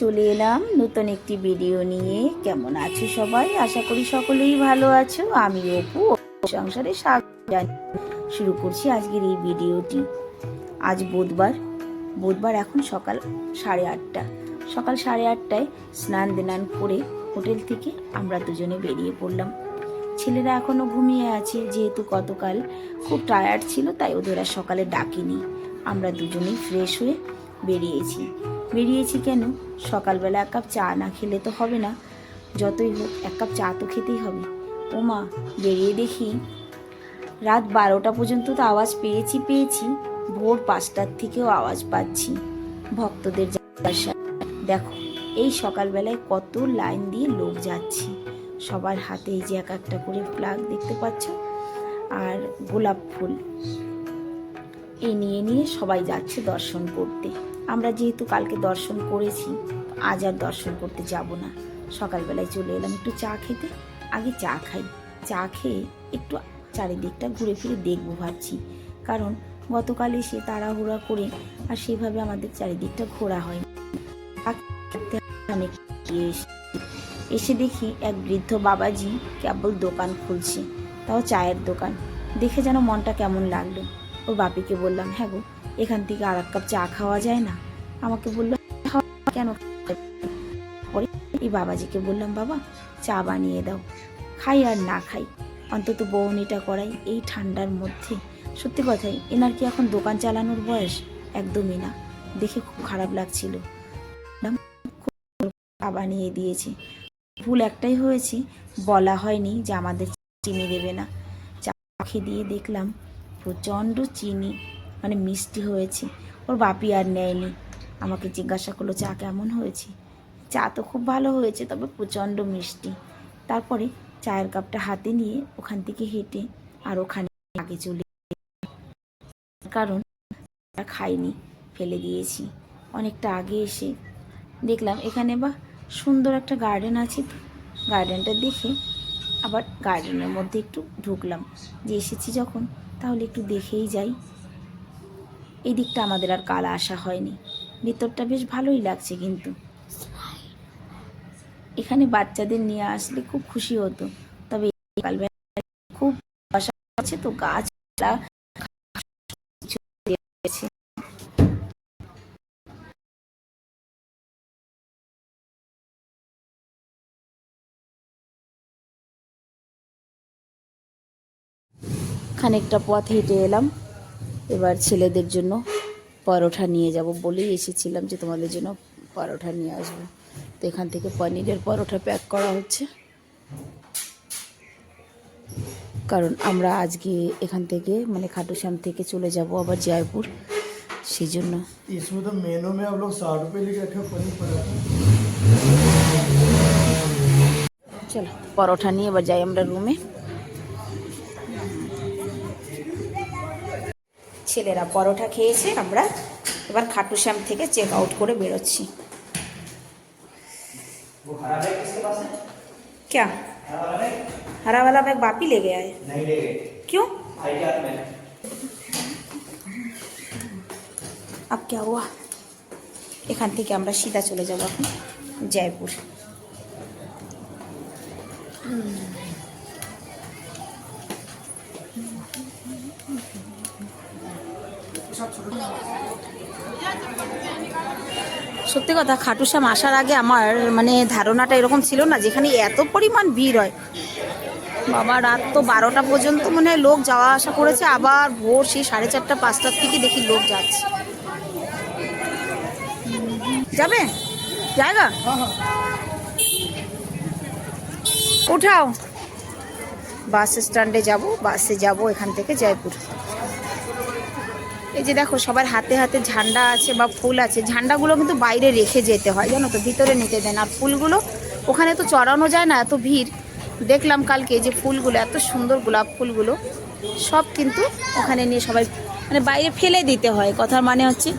চলে এলাম নতুন একটি ভিডিও নিয়ে। কেমন আছো সবাই? আশা করি সকলেই ভালো আছো। আমি অপু। সংসারে শুরু করছি আজকের এই ভিডিওটি আজ বুধবার। বুধবার এখন সকাল সাড়ে আটটা। সকাল সাড়ে আটটায় স্নান দেনান করে হোটেল থেকে আমরা দুজনে বেরিয়ে পড়লাম। ছেলেরা এখনও ঘুমিয়ে আছে, যেহেতু গতকাল খুব টায়ার্ড ছিল, তাই ওদের আর সকালে ডাকিনি। আমরা দুজনেই ফ্রেশ হয়ে বেরিয়েছি। বেরিয়েছি কেন? সকালবেলা এক কাপ চা না খেলে তো হবে না। যতই হোক, এক কাপ চা তো খেতেই হবে। ওমা, বেরিয়ে দেখি। রাত বারোটা পর্যন্ত তো আওয়াজ পেয়েছি পেয়েছি। ভোর পাঁচটার থেকেও আওয়াজ পাচ্ছি। ভক্তদের দেখো, এই সকালবেলায় কত লাইন দিয়ে লোক যাচ্ছে। সবার হাতে এই যে এক একটা করে ফ্লাগ দেখতে পাচ্ছ? আর গোলাপ ফুল। এই নিয়ে নিয়ে সবাই যাচ্ছে দর্শন করতে। আমরা যেহেতু কালকে দর্শন করেছি, আজ আর দর্শন করতে যাব না। সকালবেলায় চলে এলাম একটু চা খেতে। আগে চা খাই। চা খেয়ে একটু চারিদিকটা ঘুরে ফিরে দেখব ভাবছি। কারণ গতকাল এসে তাড়াহুড়া করে আর সেভাবে আমাদের চারিদিকটা ঘোরা হয় এসে দেখি এক বৃদ্ধ বাবাজি কেবল দোকান খুলছে, তাও চায়ের দোকান। দেখে যেন মনটা কেমন লাগল। ওর বাপিকে বললাম হ্যাঁ গো এখান থেকে আর এক কাপ চা খাওয়া যায় না। আমাকে বলল কেন? এই বাবাজিকে বললাম, বাবা, চা বানিয়ে দাও। খাই আর না খাই। অন্তত বৌনিটা করাই এই ঠান্ডার মধ্যে। সত্যি কথাই, এনার কি এখন দোকান চালানোর বয়স? একদমই না। দেখে খুব খারাপ লাগছিল। চা বানিয়ে দিয়েছে। ভুল একটাই হয়েছে, বলা হয়নি যে আমাদের চিনি দেবে না। চা খেয়ে দিয়ে দেখলাম, প্রচণ্ড চিনি। মানে মিষ্টি হয়েছে। ওর বাপি আর নেয়নি। আমাকে জিজ্ঞাসা করল, চা কেমন হয়েছে? চা তো খুব ভালো হয়েছে, তবে প্রচণ্ড মিষ্টি। তারপরে চায়ের কাপটা হাতে নিয়ে ওখান থেকে হেঁটে আর ওখানে আগে চলে কারণ খাইনি, ফেলে দিয়েছি। অনেকটা আগে এসে দেখলাম এখানে বা সুন্দর একটা গার্ডেন আছে। গার্ডেনটা দেখে আবার গার্ডেনের মধ্যে একটু ঢুকলাম। যে এসেছি যখন, তাহলে একটু দেখেই যাই। এই দিকটা আমাদের আর কাল আসা হয়নি। ভেতরটা বেশ ভালোই লাগছে কিন্তু। এখানে বাচ্চাদের নিয়ে আসলে খুব খুশি হতো। তবে খুব আছে তো গাছ খানিকটা পথ হেঁটে এলাম। এবার ছেলেদের জন্য পরোঠা নিয়ে যাব বলেই এসেছিলাম যে তোমাদের জন্য পরোঠা নিয়ে আসব। তো এখান থেকে পনিরের পরোঠা প্যাক করা হচ্ছে। কারণ আমরা আজকে এখান থেকে মানে খাটুশ্যাম থেকে চলে যাব আবার জয়পুর। সেই জন্য চলো পরোঠা নিয়ে এবার যাই আমরা রুমে ছেলেরা পরোটা খেয়েছে আমরা এবার খাটুশ্যাম থেকে চেক আউট করে বেরোচ্ছি क्या हरा वाला बैग वापी ले गया है नहीं ले गए क्यों भाई के हाथ में है। अब क्या हुआ এখান থেকে আমরা সিধা চলে যাব এখন জয়পুর সত্যি কথা খাটুশ্যাম আসার আগে আমার মানে ধারণাটা এরকম ছিল না যেখানে এত পরিমাণ ভিড় হয়। বাবা রাত তো বারোটা পর্যন্ত মনে হয় লোক যাওয়া আসা করেছে আবার ভোর সেই সাড়ে চারটা পাঁচটার থেকে দেখি লোক যাচ্ছে। যাবে? জায়গা উঠাও। বাস স্ট্যান্ডে যাব বাসে যাব এখান থেকে জয়পুর। এই যে দেখো, সবার হাতে হাতে ঝান্ডা আছে বা ফুল আছে, ঝান্ডাগুলো কিন্তু বাইরে রেখে যেতে হয়, জানো তো, ভিতরে নিতে দেন আর ফুলগুলো, ওখানে তো চড়ানো যায় না, এত ভিড়। দেখলাম কালকে যে ফুলগুলো, এত সুন্দর গোলাপ ফুলগুলো, সব কিন্তু ওখানে নিয়ে সবাই মানে বাইরে ফেলে দিতে হয়। কথার মানে হচ্ছে,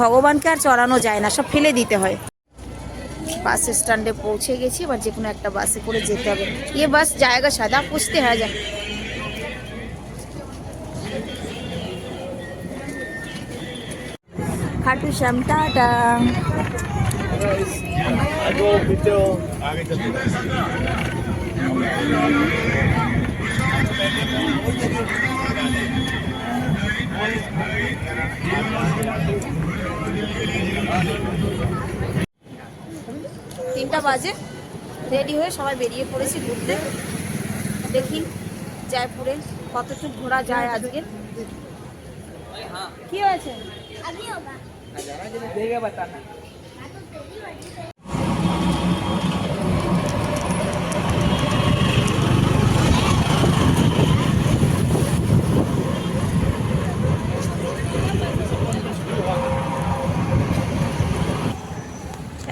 ভগবানকে আর চড়ানো যায় না, সব ফেলে দিতে হয়। বাস স্ট্যান্ডে পৌঁছে গেছি, এবার যে কোনো একটা বাসে করে যেতে হবে। ইয়ে বাস জায়গা সাদা, পুষতে হয় যায় খাটু শ্যাম টাটা তিনটা বাজে। রেডি হয়ে সবাই বেরিয়ে পড়েছি ঘুরতে। দেখি জয়পুরে কতটুকু ঘোরা যায় আজকে। হ্যাঁ। কি হয়েছে?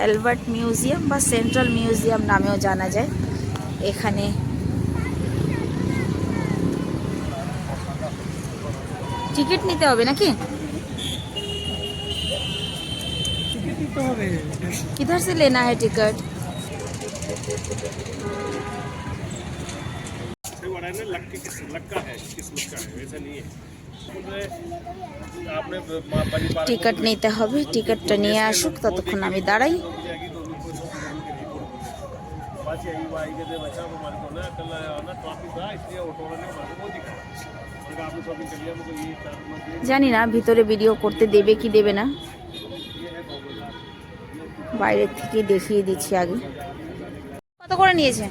অ্যালবার্ট মিউজিয়াম বা সেন্ট্রাল মিউজিয়াম নামেও জানা যায়। এখানে টিকিট নিতে হবে নাকি? किधर से लेना है टिकट बड़ा ना लक्की किस लक्का है किस्मत का है वैसा नहीं है आपने बनी पार्क টিকিট নিতে হবে টিকিটটা নিয়ে আসুক ততক্ষণ আমি দাঁড়াই बस यही वाई के दे बचा हमारे को ना कल ना ट्रैफिक था इसलिए ऑटो वाले ने हमारे को वो दिखाया मैंने कहा आपने शॉपिंग कर लिया मुझे ये चार मत ये জানি না ভিতরে ভিডিও করতে দেবে কি দেবে না বাইরের থেকে দেখিয়ে দিচ্ছি আগে। কত করে নিয়েছে?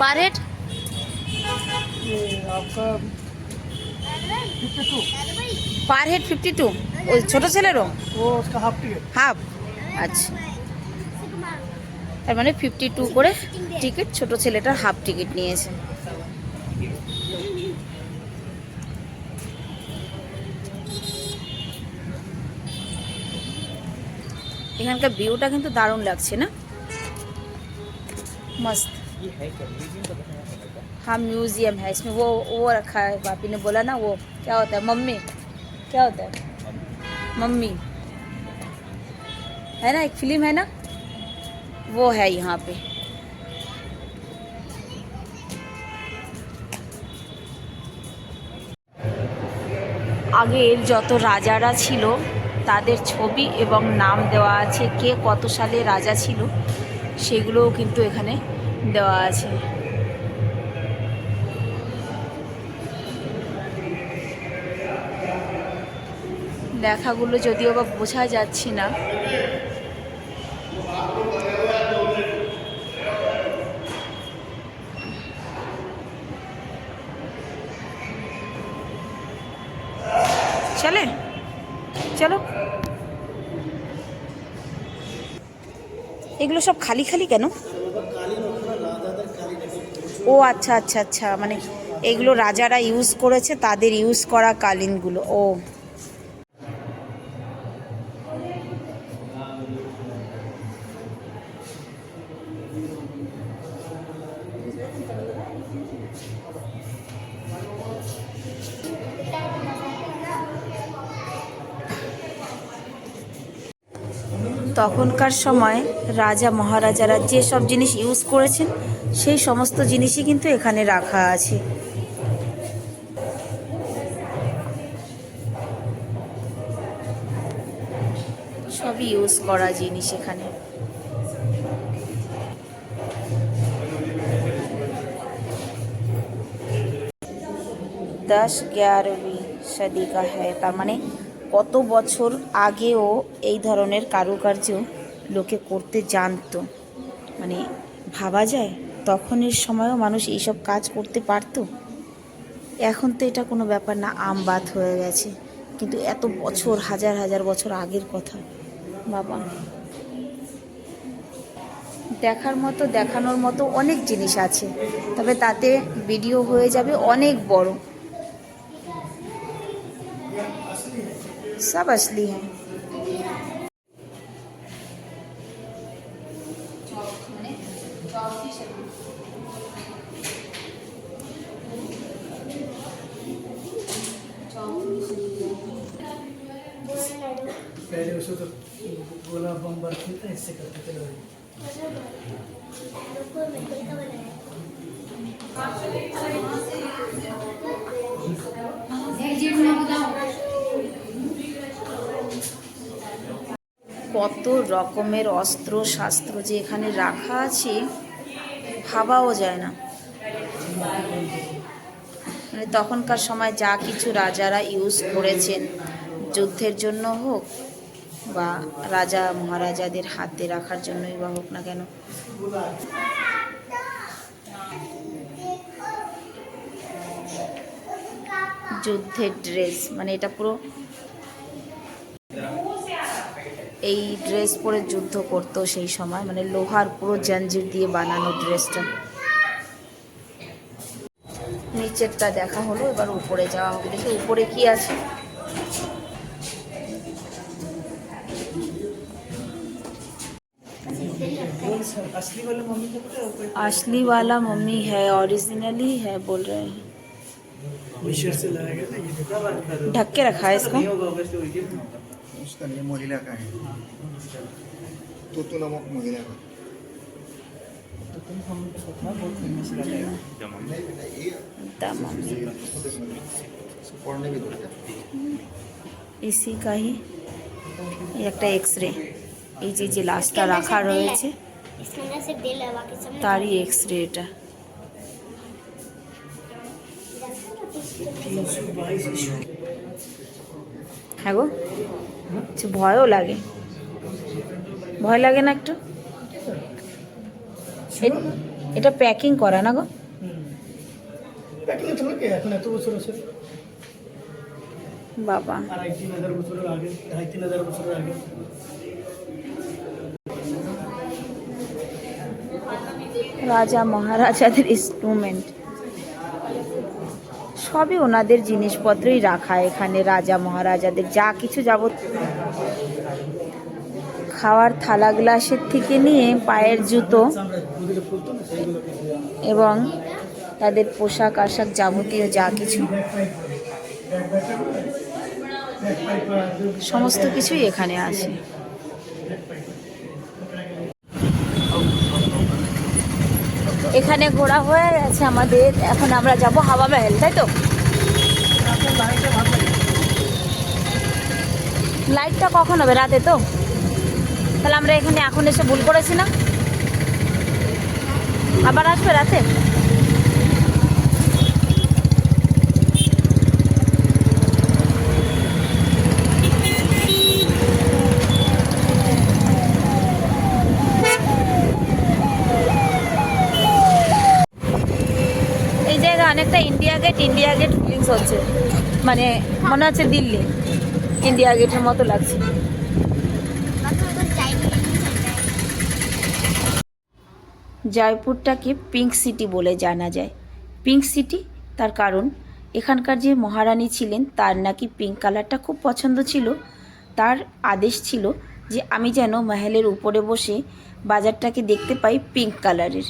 Per head per head fifty two ওই ছোটো ছেলেরও? হাফ আচ্ছা। তার মানে ফিফটি টু করে টিকিট ছোটো ছেলেটার হাফ টিকিট নিয়েছে। এখানকার ভিউটা কিন্তু দারুণ লাগছে না मस्त हाँ म्यूजियम है इसमें वो वो रखा है पापी ने बोला ना वो क्या होता है मम्मी क्या होता है मम्मी है ना एक फिल्म है ना वो है यहाँ पे আগের যত রাজারা ছিল তাদের ছবি এবং নাম দেওয়া আছে, কে কত সালে রাজা ছিল, সেগুলোও কিন্তু এখানে দেওয়া আছে। লেখাগুলো যদিও বা বোঝা যাচ্ছে না। চলে? চলো। এগুলো সব খালি খালি কেন? ও আচ্ছা আচ্ছা আচ্ছা মানে এগুলো রাজারা ইউজ করেছে, তাদের ইউজ করা কালিনগুলো। ও। তখনকার সময় রাজা মহারাজারা যে সব জিনিস ইউজ করেছেন, সেই সমস্ত জিনিসই কিন্তু এখানে রাখা আছে। সবই ইউজ করা জিনিস এখানে। দশ গ্যারহवीं সদি কা হ্যায়, তার মানে কত বছর আগেও এই ধরনের কারুকার্য লোকে করতে জানতো। মানে ভাবা যায়, তখনের সময়ও মানুষ এইসব কাজ করতে পারতো। এখন তো এটা কোনো ব্যাপার না আমবাদ হয়ে গেছে। কিন্তু এত বছর, হাজার হাজার বছর আগের কথা, বাবা। দেখার মতো, দেখানোর মতো অনেক জিনিস আছে, তবে তাতে ভিডিও হয়ে যাবে অনেক বড়। सब असली हैं। पहले उसको तो गोला बम बर्फ़ी था इससे करते थे কত রকমের অস্ত্র, শাস্ত্র যে এখানে রাখা আছে, ভাবাও যায় না। মানে তখনকার সময় যা কিছু রাজারা ইউজ করেছেন, যুদ্ধের জন্য হোক বা রাজা, মহারাজাদের হাতে রাখার জন্যই বা হোক না কেন। যুদ্ধের ড্রেস মানে এটা পুরো এই ড্রেস পরে যুদ্ধ করতো সেই সময় মানে লোহার পুরো জঞ্জির দিয়ে বানানো ড্রেসটা নিচেরটা দেখা হলো এবার উপরে যাওয়া হবে দেখি উপরে কি আছে कौन सा असली वाला मम्मी को पता है ऊपर असली वाला मम्मी है ओरिजिनली है बोल रहे हैं ढक के रखा है इसको उसका ये महिला का है तोतो नामक महिला का तो तुम हम था बहुत फेमस लगा है द मम्मी पढ़ने भी दो ইসি কাহি এই একটা এক্স রে এই যে যে লাশটা রাখা রয়েছে इसके अंदर से दिल है बाकी सब তারই এক্স রে এটা হ্যাঁ গো ভয়ও লাগে। ভয় লাগে না একটু? এটা প্যাকিং করা না গো? বাবা। রাজা মহারাজাদের ইনস্ট্রুমেন্ট সবই ওনাদের জিনিসপত্রই রাখা। এখানে রাজা মহারাজাদের যা কিছু যাবত খাওয়ার থালা গ্লাসের থেকে নিয়ে পায়ের জুতো এবং তাদের পোশাক আশাক যাবতীয় যা কিছু। সমস্ত কিছুই এখানে আছে। এখানে ঘোরা হয়ে গেছে আমাদের। এখন আমরা যাব হাওয়া মহল, তাই তো? লাইটটা কখন হবে? রাতে তো? তাহলে আমরা এখানে এখন এসে ভুল করেছি না? আবার আসবে রাতে? একটা India Gate India Gate feelings হচ্ছে। মানে মনে হচ্ছে দিল্লি। ইন্ডিয়া গেটের মতো লাগছে। জয়পুরটাকে পিঙ্ক সিটি বলে জানা যায়। পিঙ্ক সিটি তার কারণ, এখানকার যে মহারানী ছিলেন, তার নাকি পিঙ্ক কালারটা খুব পছন্দ ছিল। তার আদেশ ছিল যে, আমি যেন মহলের উপরে বসে বাজারটাকে দেখতে পাই পিঙ্ক কালারের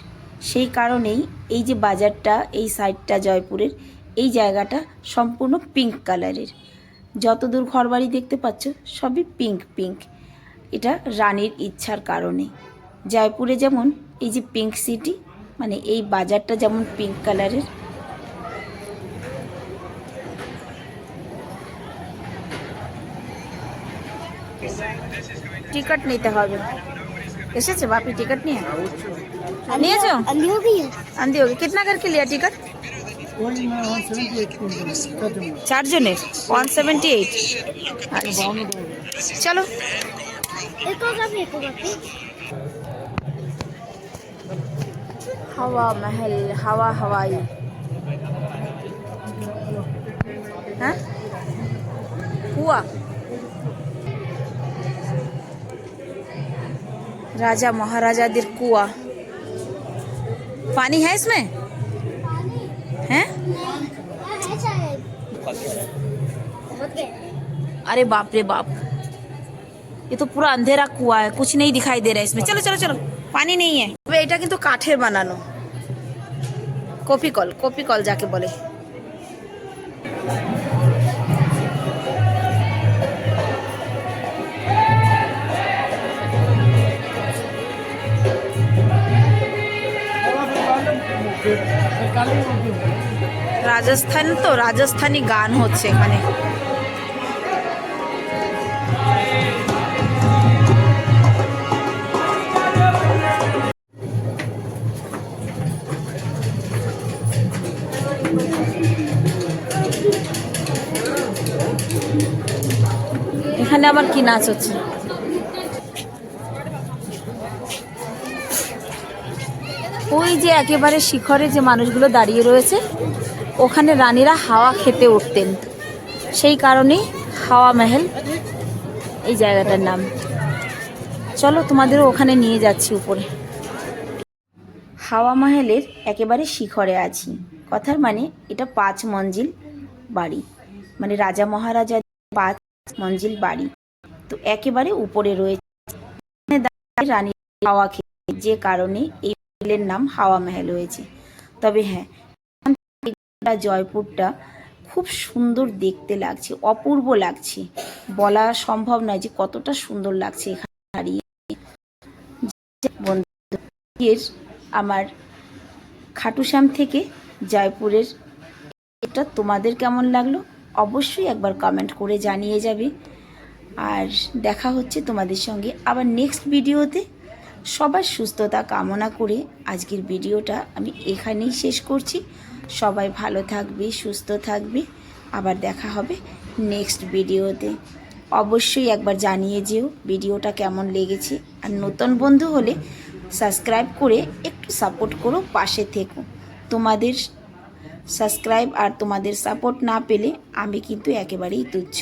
সেই কারণেই এই যে বাজারটা, এই সাইডটা জয়পুরের, এই জায়গাটা সম্পূর্ণ পিঙ্ক কালারের যতদূর ঘরবাড়ি দেখতে পাচ্ছ, সবই পিঙ্ক পিঙ্ক এটা রানীর ইচ্ছার কারণে। জয়পুরে যেমন এই যে পিঙ্ক সিটি মানে এই বাজারটা যেমন পিঙ্ক কালারের টিকিট নিতে হবে। এসেছে বাপি, টিকিট নিয়ে? लिए जो? अंधी हो गई अंधी हो गई। कितना करके लिया टिकट? चार जने। वन सेवेंटी एट चलो। हवा महल हवा हवाई। हाँ? हुआ। राजा महाराजा दिर कुआ। पानी है इसमें हैं है शायद बहुत गए अरे बाप रे बाप ये तो पूरा अंधेरा कुआ है कुछ नहीं दिखाई दे रहा है इसमें चलो चलो चलो पानी नहीं है তবে এটা কিন্তু কাঠের বানানো কপি কল কপি কল যাকে বলে রাজস্থান তো রাজস্থানি গান হচ্ছে এখানে। এখানে আবার কি নাচ হচ্ছে? ওই যে একেবারে শিখরে যে মানুষগুলো দাঁড়িয়ে রয়েছে, ওখানে রানীরা হাওয়া খেতে উঠতেন। সেই কারণেই হাওয়া মহল এই জায়গাটার নাম। চলো তোমাদেরও ওখানে নিয়ে যাচ্ছি উপরে। হাওয়া মহলের একেবারে শিখরে আছি। কথার মানে এটা পাঁচ মঞ্জিল বাড়ি। মানে রাজা মহারাজা পাঁচ মঞ্জিল বাড়ি। তো একেবারে উপরে রয়েছে। রানী হাওয়া খেয়ে যে কারণে এই মহলের নাম হাওয়া মহল হয়েছে। তবে হ্যাঁ জয়পুরটা খুব সুন্দর দেখতে লাগছে, অপূর্ব লাগছে। বলা সম্ভব নয় যে কতটা সুন্দর লাগছে এখানে দাঁড়িয়ে। বন্ধুদের আমার খাটুশ্যাম থেকে জয়পুরের এটা তোমাদের কেমন লাগল? অবশ্যই একবার কমেন্ট করে জানিয়ে যাবে। আর দেখা হচ্ছে তোমাদের সঙ্গে আবার নেক্সট ভিডিওতে সবার সুস্থতা কামনা করে আজকের ভিডিওটা আমি এখানেই শেষ করছি। সবাই ভালো থাকবে, সুস্থ থাকবে। আবার দেখা হবে নেক্সট ভিডিওতে। অবশ্যই একবার জানিয়ে যেও ভিডিওটা কেমন লেগেছে। আর নতুন বন্ধু হলে সাবস্ক্রাইব করে একটু সাপোর্ট করো, পাশে থেকো। তোমাদের সাবস্ক্রাইব আর তোমাদের সাপোর্ট না পেলে আমি কিন্তু একেবারেই তুচ্ছ।